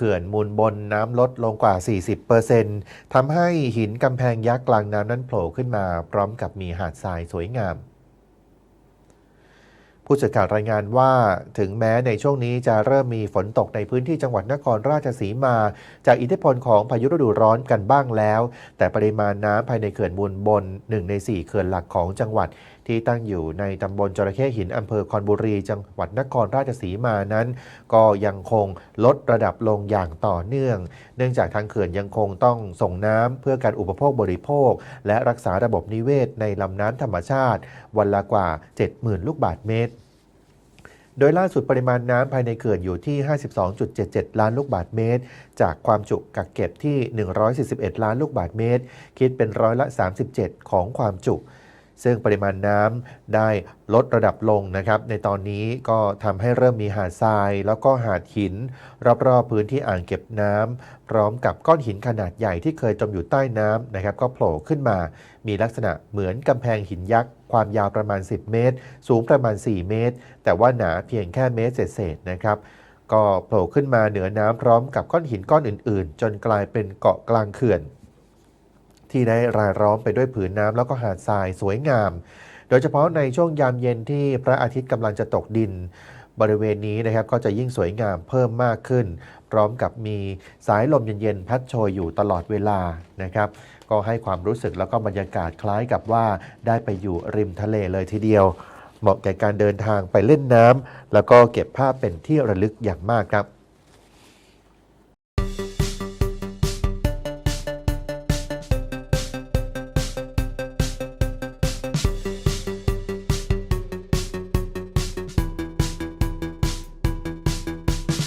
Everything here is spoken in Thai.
เขื่อนมูลบนน้ำลดลงกว่า 40%ทำให้หินกำแพงยักษ์กลางน้ำนั้นโผล่ขึ้นมา พร้อมกับมีหาดทรายสวยงาม ผู้สื่อข่าวรายงานว่าถึงแม้ในช่วงนี้จะเริ่มมีฝนตกในพื้นที่จังหวัดนครราชสีมา จากอิทธิพลของพายุฤดูร้อนกันบ้างแล้ว แต่ปริมาณน้ำภายในเขื่อนมูลบน 1 ใน 4 เขื่อนหลักของจังหวัด ที่ตั้งอยู่ในตำบลจระเข้หินอำเภอคอนบุรี จังหวัดนครราชสีมานั้น ก็ยังคงลดระดับลงอย่างต่อเนื่อง เนื่องจากทางเขื่อนยังคงต้องส่งน้ำเพื่อการอุปโภคบริโภค และรักษาระบบนิเวศในลำน้ำธรรมชาติ วันละกว่า 70,000 ลูกบาศก์เมตร โดยล่าสุดปริมาณน้ำภายในเขื่อนอยู่ที่ 52.77 ล้านลูกบาศก์เมตร จากความจุกักเก็บที่ 141 ล้านลูกบาศก์เมตร คิดเป็นร้อยละ 37 ของความจุ ซึ่งปริมาณน้ำได้ลดระดับลงนะครับในตอนนี้ก็ทำให้เริ่มมีหาดทราย แล้วก็หาดหิน รอบๆพื้นที่อ่างเก็บน้ำพร้อมกับก้อนหินขนาดใหญ่ที่เคยจมอยู่ใต้น้ำนะครับก็โผล่ขึ้นมา มีลักษณะเหมือนกำแพงหินยักษ์ความยาวประมาณ 10 เมตร สูงประมาณ 4 เมตร แต่ว่าหนาเพียงแค่เมตรเศษๆนะครับก็โผล่ขึ้นมาเหนือน้ำพร้อมกับก้อนหินก้อนอื่น ๆ จนกลายเป็นเกาะกลางเขื่อน ที่ได้รายล้อมไปด้วยผืนน้ำแล้วก็หาดทรายสวยงาม โดยเฉพาะในช่วงยามเย็นที่พระอาทิตย์กำลังจะตกดิน บริเวณนี้นะครับก็จะยิ่งสวยงามเพิ่มมากขึ้น พร้อมกับมีสายลมเย็นๆพัดโชยอยู่ตลอดเวลานะครับก็ให้ความรู้สึกแล้วก็บรรยากาศคล้ายกับว่าได้ไปอยู่ริมทะเลเลยทีเดียว เหมาะแก่การเดินทางไปเล่นน้ำแล้วก็เก็บภาพเป็นที่ระลึกอย่างมากครับ